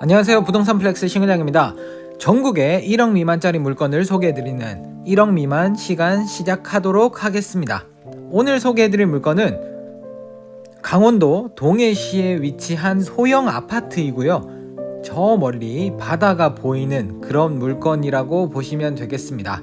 안녕하세요. 부동산 플렉스 신은장입니다. 전국에 1억 미만짜리 물건을 소개해드리는 1억 미만 시간 시작하도록 하겠습니다. 오늘 소개해드릴 물건은 강원도 동해시에 위치한 소형 아파트이고요. 저 멀리 바다가 보이는 그런 물건이라고 보시면 되겠습니다.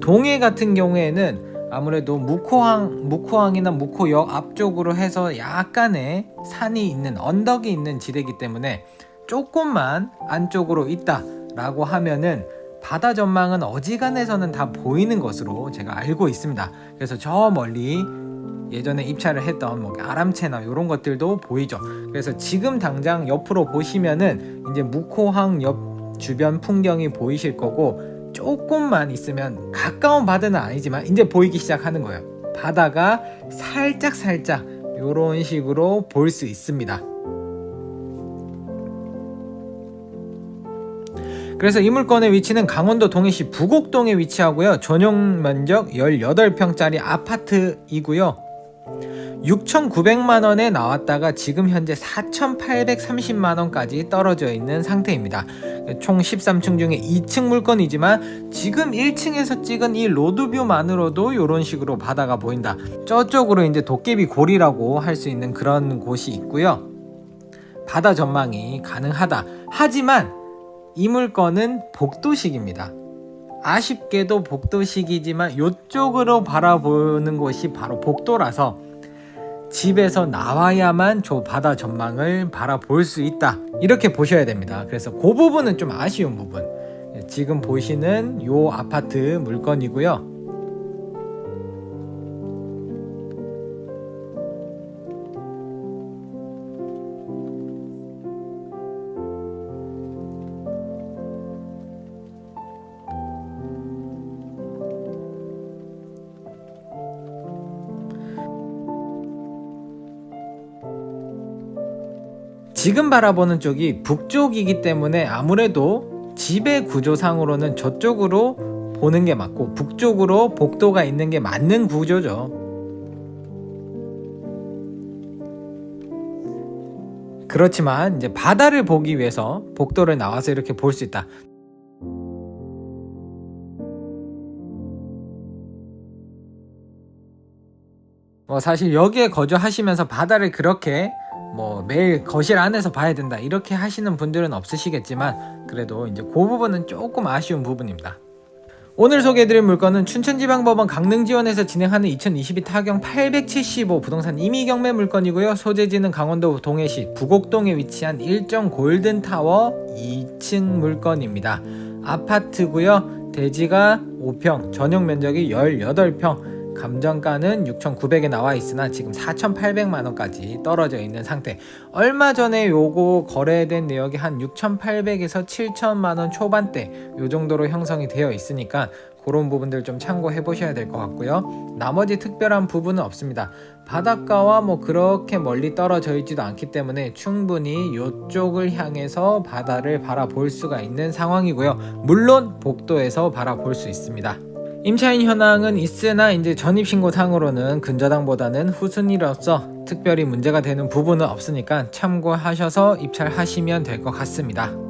동해 같은 경우에는 아무래도 무코항, 무코항이나 무코역 앞쪽으로 해서 약간의 산이 있는 언덕이 있는 지대이기 때문에 조금만 안쪽으로 있다라고 하면은 바다 전망은 어지간해서는 다 보이는 것으로 제가 알고 있습니다. 그래서 저 멀리 예전에 입찰을 했던 뭐 아람채나 이런 것들도 보이죠. 그래서 지금 당장 옆으로 보시면은 이제 무코항 옆 주변 풍경이 보이실 거고 조금만 있으면 가까운 바다는 아니지만 이제 보이기 시작하는 거예요. 바다가 살짝 살짝 이런 식으로 볼 수 있습니다. 그래서 이 물건의 위치는 강원도 동해시 부곡동에 위치하고요. 전용 면적 18평짜리 아파트이고요. 6,900만 원에 나왔다가 지금 현재 4,830만 원까지 떨어져 있는 상태입니다. 총 13층 중에 2층 물건이지만 지금 1층에서 찍은 이 로드뷰만으로도 이런 식으로 바다가 보인다. 저쪽으로 이제 도깨비 고리라고 할 수 있는 그런 곳이 있고요. 바다 전망이 가능하다. 하지만 이 물건은 복도식입니다. 아쉽게도 복도식이지만 이쪽으로 바라보는 곳이 바로 복도라서 집에서 나와야만 저 바다 전망을 바라볼 수 있다. 이렇게 보셔야 됩니다. 그래서 그 부분은 좀 아쉬운 부분. 지금 보시는 요 아파트 물건이고요. 지금 바라보는 쪽이 북쪽이기 때문에 아무래도 집의 구조상으로는 저쪽으로 보는 게 맞고 북쪽으로 복도가 있는 게 맞는 구조죠. 그렇지만 이제 바다를 보기 위해서 복도를 나와서 이렇게 볼 수 있다. 뭐 사실 여기에 거주하시면서 바다를 그렇게 뭐 매일 거실 안에서 봐야 된다 이렇게 하시는 분들은 없으시겠지만 그래도 이제 그 부분은 조금 아쉬운 부분입니다. 오늘 소개해드릴 물건은 춘천지방법원 강릉지원에서 진행하는 2022 타경 875 부동산 임의 경매 물건이고요. 소재지는 강원도 동해시 부곡동에 위치한 일정 골든타워 2층 물건입니다. 아파트고요. 대지가 5평, 전용 면적이 18평, 감정가는 6,900에 나와 있으나 지금 4,800만 원까지 떨어져 있는 상태. 얼마 전에 요거 거래된 내역이 한 6,800에서 7천만 원 초반대 요 정도로 형성이 되어 있으니까 그런 부분들 좀 참고해 보셔야 될 것 같고요. 나머지 특별한 부분은 없습니다. 바닷가와 뭐 그렇게 멀리 떨어져 있지도 않기 때문에 충분히 이쪽을 향해서 바다를 바라볼 수가 있는 상황이고요. 물론 복도에서 바라볼 수 있습니다. 임차인 현황은 있으나 이제 전입신고 상으로는 근저당보다는 후순위로서 특별히 문제가 되는 부분은 없으니까 참고하셔서 입찰하시면 될 것 같습니다.